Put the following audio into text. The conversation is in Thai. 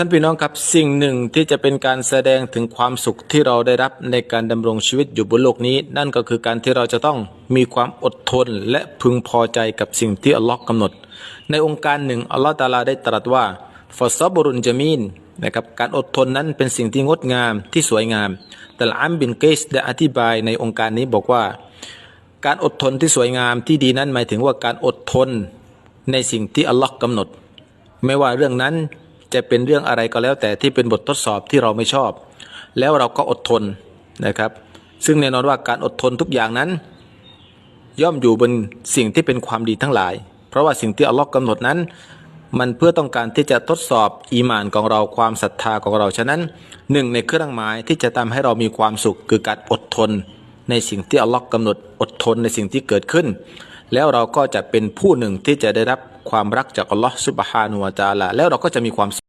ท่านพี่น้องครับสิ่งหนึ่งที่จะเป็นการแสดงถึงความสุขที่เราได้รับในการดำรงชีวิตอยู่บนโลกนี้ นั่นก็คือการที่เราจะต้องมีความอดทนและพึงพอใจกับสิ่งที่อัลลอฮ์กำหนด ในองค์การหนึ่งอัลลอฮ์ตาลาได้ตรัสว่าฟาซบรุนจามีนนะครับการอดทนนั้นเป็นสิ่งที่งดงามที่สวยงาม แต่ละอัมบินเกสได้อธิบายในองค์การนี้บอกว่า การอดทนที่สวยงามที่ดีนั้นหมายถึงว่าการอดทนในสิ่งที่อัลลอฮ์กำหนด ไม่ว่าเรื่องนั้น จะเป็นเรื่องอะไรก็แล้วแต่ที่เป็นบททดสอบที่เราไม่ชอบ แล้วเราก็อดทนนะครับ ซึ่งแน่นอนว่าการอดทนทุกอย่างนั้น ย่อมอยู่บนสิ่งที่เป็นความดีทั้งหลาย เพราะว่าสิ่งที่อัลลอฮ์กำหนดนั้น มันเพื่อต้องการที่จะทดสอบอีมานของเราความศรัทธาของเราฉะนั้นหนึ่งในเครื่องหมายที่จะทำให้เรามีความสุขคือการอดทน ในสิ่งที่อัลลอฮ์กำหนดอดทนในสิ่งที่เกิดขึ้น แล้วเราก็จะเป็นผู้หนึ่งที่จะได้รับความรักจากอัลลอฮ์ซุบฮานุวาจาลาแล้วเราก็จะมีความสุข